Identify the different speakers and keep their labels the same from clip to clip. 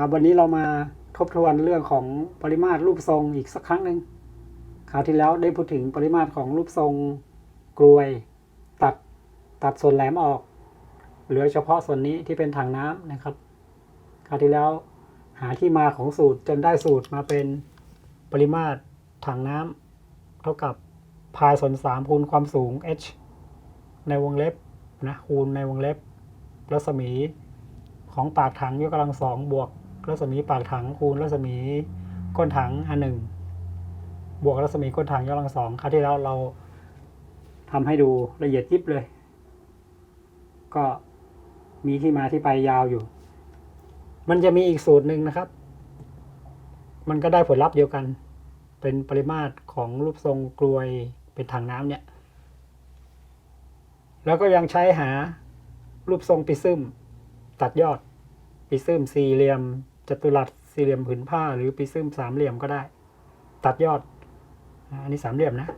Speaker 1: ครับวันนี้เรามาทบทวนเรื่องของปริมาตรรูปทรงอีกสักครั้งหนึ่งคราวที่แล้วได้พูดถึงปริมาตรของรูปทรงกลวย ตัดตัดส่วนแหลมออก เหลือเฉพาะส่วนนี้ที่เป็นถังน้ำนะครับ คราวที่แล้วหาที่มาของสูตรจนได้สูตรมาเป็นปริมาตรถังน้ำเท่ากับพายส่วนสามคูณความสูง h ในวงเล็บนะคูณในวงเล็บรัศมีของปากถังยกกำลังสองบวก รัศมีปากถังคูณรัศมีก้นถังอันหนึ่งบวกรัศมีก้นถังยกกำลังสองคราวที่แล้วเราทำให้ดูละเอียดยิบเลย ก็มีที่มาที่ไปยาวอยู่ มันจะมีอีกสูตรหนึ่งนะครับ มันก็ได้ผลลัพธ์เดียวกัน เป็นปริมาตรของรูปทรงกลวยเป็นถังน้ำเนี่ย แล้วก็ยังใช้หารูปทรงปิซึมตัดยอดปิซึมสี่เหลี่ยม จัตุรัสสี่เหลี่ยมผืนผ้า หรือปิซึมสามเหลี่ยมก็ได้ ตัดยอด อันนี้สามเหลี่ยมนะ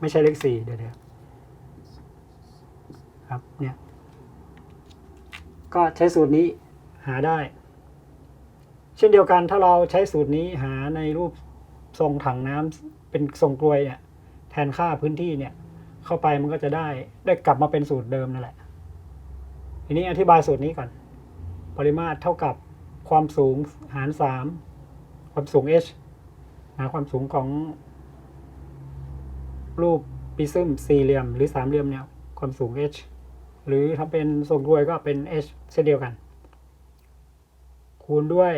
Speaker 1: ไม่ใช่เลขสี่เดี๋ยวเดี๋ยวครับเนี่ย ก็ใช้สูตรนี้หาได้ เช่นเดียวกันถ้าเราใช้สูตรนี้หาในรูปทรงถังน้ำเป็นทรงกลวยเนี่ย แทนค่าพื้นที่เนี่ย เข้าไปมันก็จะได้ได้กลับมาเป็นสูตรเดิมนั่นแหละ ทีนี้อธิบายสูตรนี้ก่อน ปริมาตรเท่ากับ ความสูงหารสามความสูง h หาความสูงของ รูปปิซึมสี่เหลี่ยม หรือสามเหลี่ยมเนี่ยความสูง h หรือถ้าเป็นทรงกลวยก็เป็น h เช่นเดียวกัน คูณด้วย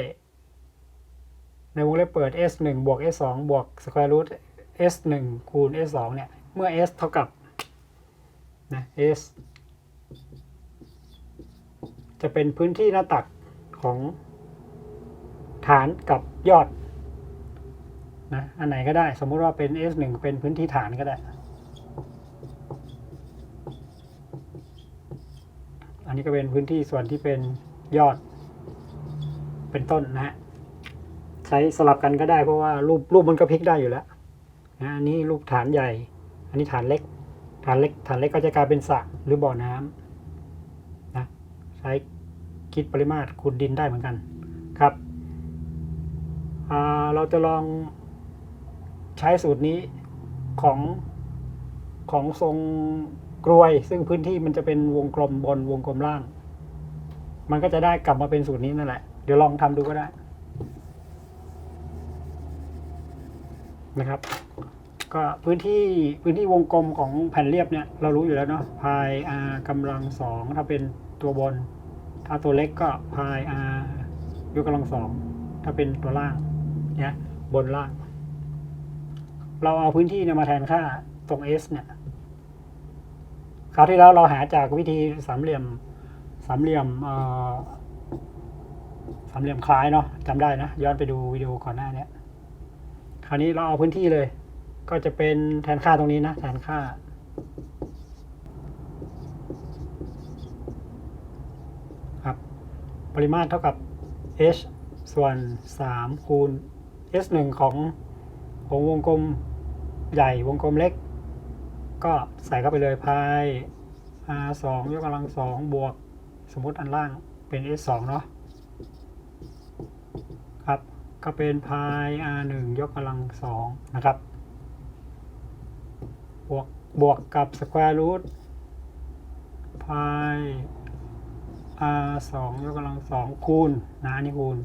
Speaker 1: ในวงเล็บเปิด s 1บวก s 2บวก square root s 1คูณ s 2เนี่ย เมื่อ s เท่ากับนะ s จะเป็นพื้นที่หน้าตักของ ฐานกับยอดนะอันไหนก็ได้ สมมุติว่าเป็น s 1 เป็นพื้นที่ฐานก็ได้ อันนี้ก็เป็นพื้นที่ส่วนที่เป็นยอด เป็นต้นนะฮะใช้สลับกันก็ได้เพราะว่ารูปรูปมันก็พลิกได้อยู่แล้วนะอันนี้รูปฐานใหญ่ อันนี้ฐานเล็ก ฐานเล็กฐานเล็กก็จะกลายเป็นสระหรือบ่อน้ำนะใช้คิดปริมาตรขุดดินได้เหมือนกัน เราจะลองใช้สูตรนี้ของของทรงกรวย ซึ่งพื้นที่มันจะเป็นวงกลมบนวงกลมล่าง มันก็จะได้กลับมาเป็นสูตรนี้นั่นแหละ เดี๋ยวลองทำดูก็ได้นะครับ ก็พื้นที่พื้นที่วงกลมของแผ่นเรียบเนี่ย เรารู้อยู่แล้วเนาะพาย r กำลังสองถ้าเป็นตัวบน ถ้าตัวเล็กก็พาย r ยกกำลังสองถ้าเป็นตัวล่าง เนี่ยบนล่าง เราเอาพื้นที่เนี่ยมาแทนค่าตรง s เนี่ยคราวที่แล้วเราหาจากวิธีสามเหลี่ยมสามเหลี่ยมสามเหลี่ยมคล้ายเนาะจำได้นะ ย้อนไปดูวิดีโอก่อนหน้าเนี้ยคราวนี้เราเอาพื้นที่เลย ก็จะเป็นแทนค่าตรงนี้นะ แทนค่า ครับ ปริมาตรเท่ากับ h ส่วน 3 คูณ s 1 ของของวงกลมใหญ่วงกลมเล็ก ก็ใส่เข้าไปเลยพาย r 2 ยกกำลัง2บวก สมมติอันล่างเป็น s 2 เนาะครับก็เป็นพาย r 1 ยกกำลังสองนะครับ บวกบวกกับ square root พาย r 2 ยกกำลังสองคูณนะนี่คูณ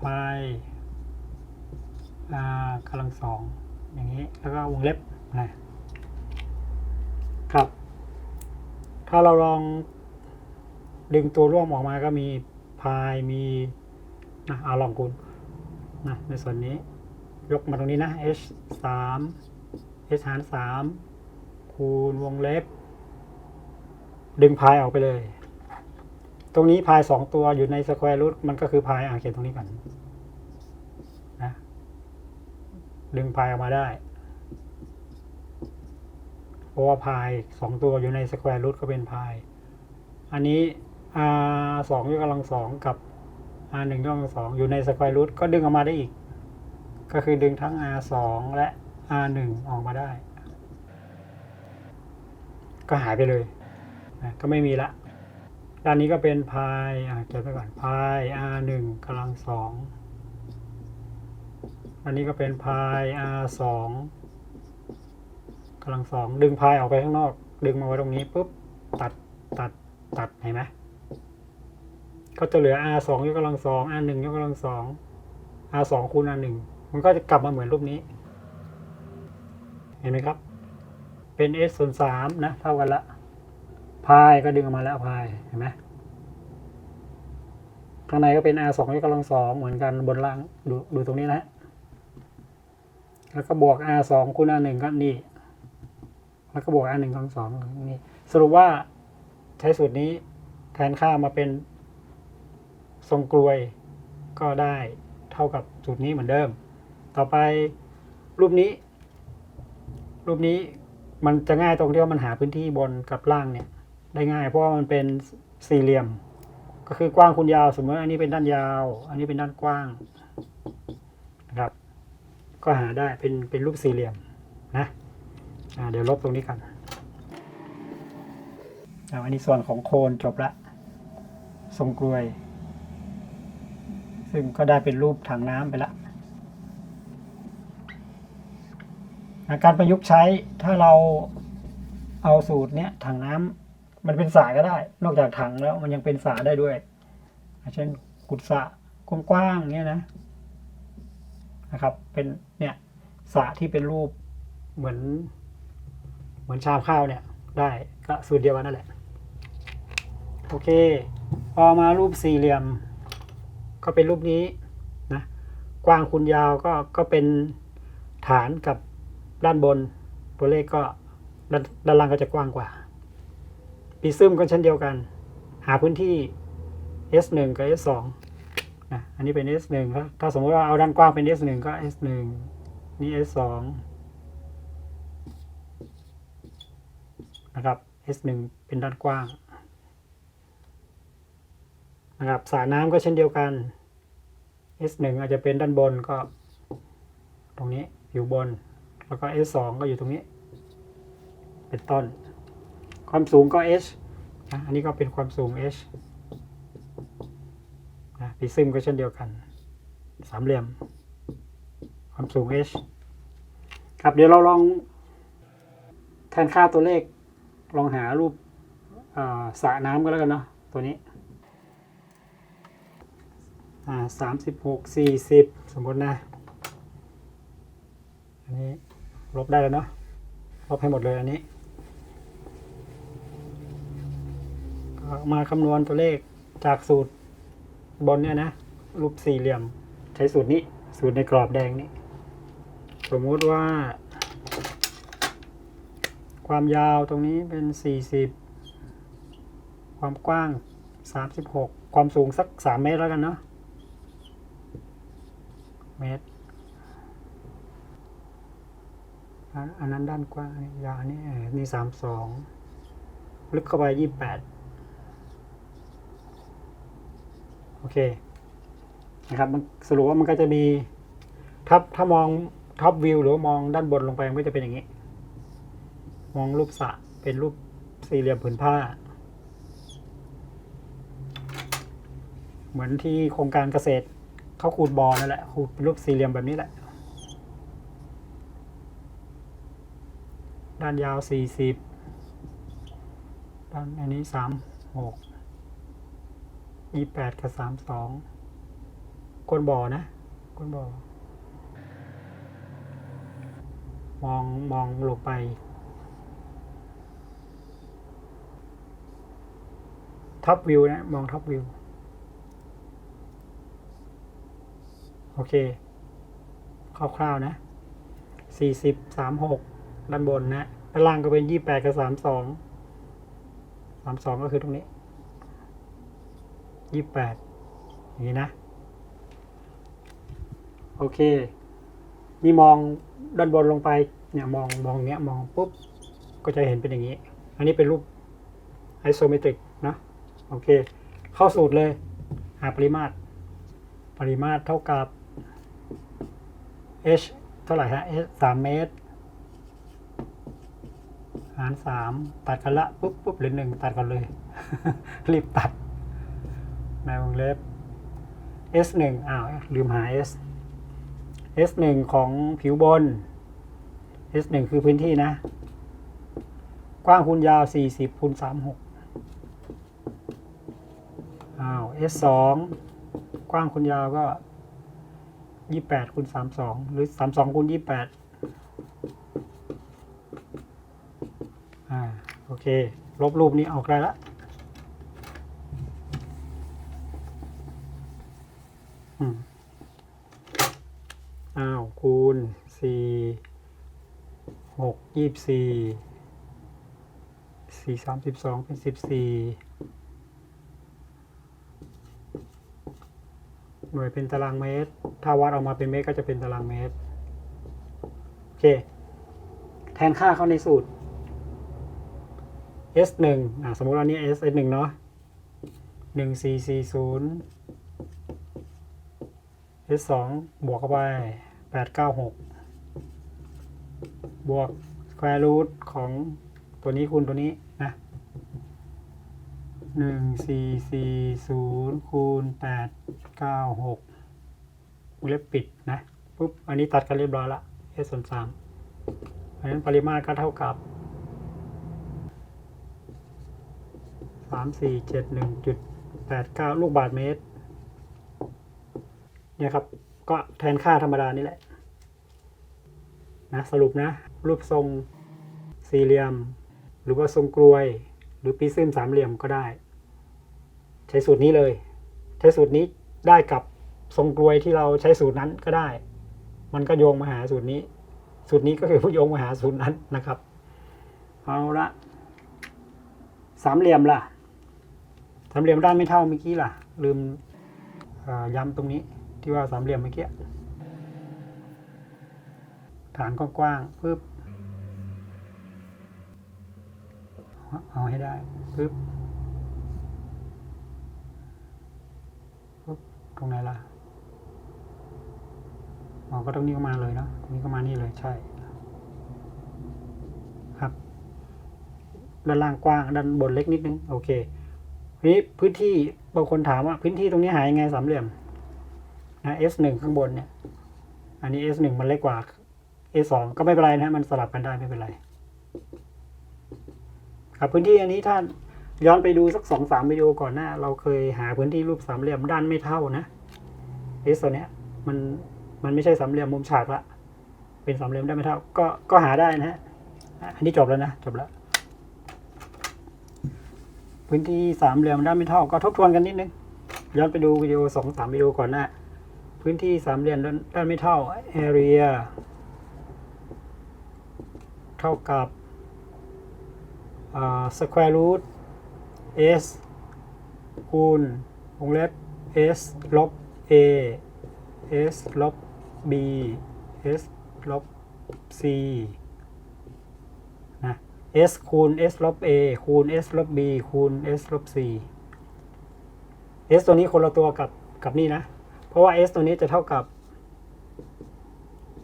Speaker 1: พาย r กำลังสองอย่างนี้แล้วก็วงเล็บนะครับ ถ้าเราลองดึงตัวร่วมออกมาก็มีพายมีนะเอาลองคูณนะในส่วนนี้ยกมาตรงนี้นะ h 3 h หาร3คูณวงเล็บ ดึงพายออกไปเลย ตรงนี้พายสองตัวอยู่ในสแควร์รูทมันก็คือพายอ่าเขียนตรงนี้ก่อนนะ ดึงพายออกมาได้เพราะว่าพายสองตัวอยู่ในสแควร์รูทก็เป็นพาย อันนี้ r สองยกกำลังสองกับ r หนึ่งยกกำลังสองอยู่ในสแควร์รูทก็ดึงออกมาได้อีก ก็คือดึงทั้ง r สองและ r หนึ่งออกมาได้ ก็หายไปเลยนะก็ไม่มีละ ด้านนี้ก็เป็นพายเก็บไปก่อนพาย r หนึ่งกำลังสอง อันนี้ก็เป็นพาย r สองกำลังสองดึงพายออกไปข้างนอก ดึงมาไว้ตรงนี้ปุ๊บตัดตัดตัดเห็นไหมก็จะเหลือ r สองยกกำลังสอง r หนึ่งยกกำลังสอง r สองคูณ r หนึ่งมันก็จะกลับมาเหมือนรูปนี้ เห็นไหมครับ เป็น s ส่วนสามนะเท่ากันละพายก็ดึงออกมาแล้วพายเห็นไหมข้างในก็เป็น r สองยกกำลังสองเหมือนกันบนล่างดูดูตรงนี้นะ แล้วก็บวก r สองคูณ r หนึ่งก็นี่ แล้วก็บวก r หนึ่งกำลังสองนี่ สรุปว่าใช้สูตรนี้แทนค่ามาเป็นทรงกลวยก็ได้เท่ากับสูตรนี้เหมือนเดิม ต่อไปรูปนี้ รูปนี้มันจะง่ายตรงที่ว่ามันหาพื้นที่บนกับล่างเนี่ยได้ง่ายเพราะว่ามันเป็นสี่เหลี่ยม ก็คือกว้างคูณยาวสมมติอันนี้เป็นด้านยาว อันนี้เป็นด้านกว้าง ก็หาได้เป็นเป็นรูปสี่เหลี่ยมนะอ่าเดี๋ยวลบตรงนี้กันอ่าอันนี้ส่วนของโคนจบละทรงกลวย ซึ่งก็ได้เป็นรูปถังน้ำไปละการประยุกต์ใช้ถ้าเราเอาสูตรเนี้ยถังน้ำมันเป็นสระก็ได้ นอกจากถังแล้วมันยังเป็นสระได้ด้วยเช่นกุดสะกว้างๆเงี้ยนะ นะครับ เป็นเนี่ยสระที่เป็นรูปเหมือน เหมือนชามข้าวเนี่ย ได้ก็สูตรเดียวกันนั่นแหละ โอเค พอมารูปสี่เหลี่ยม ก็เป็นรูปนี้นะกว้างคูณยาวก็ก็เป็นฐานกับด้านบน ตัวเลขก็ด้านด้านล่างก็จะกว้างกว่าปีซึมก็เช่นเดียวกัน หาพื้นที่ S1 กับ S2 นะอันนี้เป็น S1 ครับถ้าสมมติว่าเอาด้านกว้างเป็น S1 ก็ S1 นี่ S2 นะครับ S1 เป็นด้านกว้างนะครับสระน้ำก็เช่นเดียวกัน S1 อาจจะเป็นด้านบนก็ ตรงนี้อยู่บน แล้วก็ S2 ก็อยู่ตรงนี้ เป็นต้น ความสูงก็ h อันนี้ก็เป็นความสูง h นะพิซึมก็เช่นเดียวกัน สามเหลี่ยม ความสูง h ครับเดี๋ยวเราลองแทนค่าตัวเลข ลองหารูปสระน้ำก็แล้วกันเนาะตัวนี้สามสิบหกสี่สิบสมมตินะ อันนี้ลบได้แล้วเนาะลบให้หมดเลยอันนี้มาคำนวณตัวเลขจากสูตร บนเนี่ยนะรูปสี่เหลี่ยมใช้สูตรนี้ สูตรในกรอบแดงนี้ สมมุติว่า ความยาวตรงนี้เป็นสี่สิบความกว้างสามสิบหกความสูงสักสามเมตรแล้วกันเนาะเมตรอันนั้นด้านกว้างยาวนนี้เออนี่สามสองลึกเข้าไปยี่แปด โอเคนะครับมันสรุปว่ามันก็จะมีถ้าถ้ามองท็อปวิวหรือว่ามองด้านบนลงไปมันก็จะเป็นอย่างนี้ มองรูปสระเป็นรูปสี่เหลี่ยมผืนผ้า เหมือนที่โครงการเกษตรเขาขูดบอนั่นแหละขูดเป็นรูปสี่เหลี่ยมแบบนี้แหละ ด้านยาวสี่สิบด้านอันนี้สามหก ยี่แปดกับสามสองก้นบ่อนะก้นบ่อมองมองลงไป ท็อปวิวนะ มองท็อปวิว โอเค คร่าวๆนะสี่สิบสามหกด้านบนนะด้านล่างก็เป็นยี่แปดกับสามสองสามสองก็คือตรงนี้ ยี่แปดนี้นะ โอเค นี่มองด้านบนลงไป เนี่ยมองมองเนี้ยมองปุ๊บ ก็จะเห็นเป็นอย่างนี้ อันนี้เป็นรูปไอโซเมตริกนะ โอเค เข้าสูตรเลย หาปริมาตร ปริมาตรเท่ากับ h เท่าไหร่ฮะ h สามเมตร หารสามตัดกันละ ปุ๊บปุ๊บเหลือหนึ่งตัดกันเลย รีบตัด ในวงเล็บ S หนึ่งอ้าวลืมหา S S หนึ่งของผิวบน S หนึ่งคือพื้นที่นะ กว้างคูณยาว 40คูณ36อ้าว S สองกว้างคูณยาวก็ 28คูณ32 หรือ 32คูณ28อ่าโอเค ลบรูปนี้ออกได้ละ อืม อ้าว คูณสี่หก ยี่สิบสี่สี่สามสิบสองเป็นสิบสี่หน่วยเป็นตารางเมตร ถ้าวัดออกมาเป็นเมตรก็จะเป็นตารางเมตร โอเค แทนค่าเข้าในสูตร S หนึ่งอะสมมติว่านี้ S หนึ่งเนาะหนึ่งสี่สี่ศูนย์ S สองบวกเข้าไปแปดเก้าหกบวก square root ของตัวนี้คูณตัวนี้นะหนึ่งสี่สี่ศูนย์คูณแปดเก้าหกเล็บปิดนะปุ๊บอันนี้ตัดกันเรียบร้อยละ S ส่วนสามเพราะฉะนั้นปริมาตรก็เท่ากับสามสี่เจ็ดหนึ่งจุดแปดเก้าลูกบาทเมตร เนี่ยครับ ก็แทนค่าธรรมดานี่แหละ นะ สรุปนะ รูปทรงสี่เหลี่ยม หรือว่าทรงกลวย หรือปีซึมสามเหลี่ยมก็ได้ ใช้สูตรนี้เลย ใช้สูตรนี้ได้กับทรงกลวยที่เราใช้สูตรนั้นก็ได้ มันก็โยงมาหาสูตรนี้ สูตรนี้ก็คือผู้โยงมาหาสูตรนั้นนะครับ เอาละสามเหลี่ยมล่ะ สามเหลี่ยมด้านไม่เท่าเมื่อกี้ล่ะ ลืมย้ำตรงนี้ที่ว่าสามเหลี่ยมเมื่อกี้ฐานกว้างๆปึ๊บ เอาให้ได้ปึ๊บปึ๊บตรงไหนล่ะอ๋อก็ตรงนี้ก็มาเลยเนาะตรงนี้ก็มานี่เลยใช่ ครับด้านล่างกว้างด้านบนเล็กนิดนึงโอเคทีนี้พื้นที่บางคนถามว่าพื้นที่ตรงนี้หายยังไงสามเหลี่ยมนะ S หนึ่งข้างบนเนี่ย อันนี้ S หนึ่งมันเล็กกว่า S สองก็ไม่เป็นไรนะมันสลับกันได้ไม่เป็นไร ครับพื้นที่อันนี้ถ้าย้อนไปดูสักสองสามวิดีโอก่อนหน้า เราเคยหาพื้นที่รูปสามเหลี่ยมด้านไม่เท่านะ S ตัวเนี้ยมันมันไม่ใช่สามเหลี่ยมมุมฉากละเป็นสามเหลี่ยมด้านไม่เท่า ก็ก็หาได้นะฮะอันนี้จบแล้วนะจบแล้วพื้นที่สามเหลี่ยมด้านไม่เท่าก็ทบทวนกันนิดนึงย้อนไปดูวิดีโอสองสามวิดีโอก่อนหน้า พื้นที่สามเหลี่ยมด้านไม่เท่า area เท่ากับ อ่า square root s คูณวงเล็บ s ลบ a s ลบ b s ลบ c นะ s คูณ s ลบ a คูณ s ลบ b คูณ s ลบ c s ตัวนี้คนละตัวกับกับนี่นะ เพราะว่า s ตัวนี้จะเท่ากับ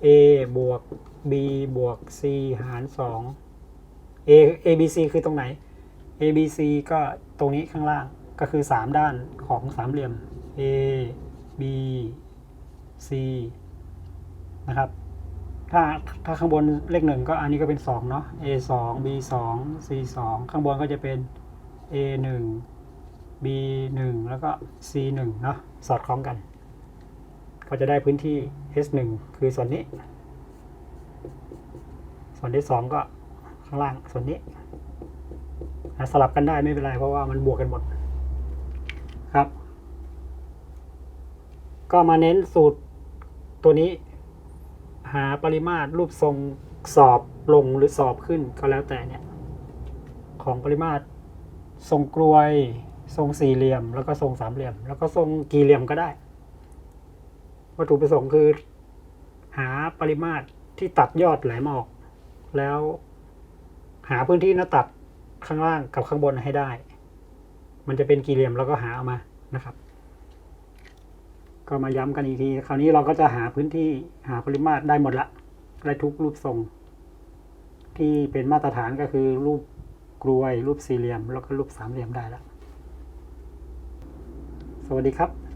Speaker 1: a บวก b บวก c หาร 2 a a b c คือตรงไหน a b c ก็ตรงนี้ข้างล่างก็คือ 3 ด้านของสามเหลี่ยม a b c นะครับ ถ้าถ้าข้างบนเลขหนึ่งก็อันนี้ก็เป็น 2 เนาะ a 2 b 2 c 2ข้างบนก็จะเป็น a 1 b 1แล้วก็ c 1เนาะสอดคล้องกัน ก็จะได้พื้นที่ s 1คือส่วนนี้ ส่วนที่สองก็ ข้างล่างส่วนนี้สลับกันได้ไม่เป็นไรเพราะว่ามันบวกกันหมดครับ ก็มาเน้นสูตรตัวนี้ หาปริมาตรรูปทรงสอบลงหรือสอบขึ้นก็แล้วแต่เนี่ยของปริมาตรทรงกลวย ทรงสี่เหลี่ยม แล้วก็ทรงสามเหลี่ยม แล้วก็ทรงกี่เหลี่ยมก็ได้ วัตถุประสงค์คือ หาปริมาตรที่ตัดยอดแหลมออก แล้ว หาพื้นที่หน้าตัดข้างล่างกับข้างบนให้ได้ มันจะเป็นกี่เหลี่ยมเราก็หาเอามานะครับ ก็มาย้ำกันอีกที คราวนี้เราก็จะหาพื้นที่หาปริมาตรได้หมดละได้ทุกรูปทรง ที่เป็นมาตรฐานก็คือรูปกรวยรูปสี่เหลี่ยม แล้วก็รูปสามเหลี่ยมได้แล้วสวัสดีครับ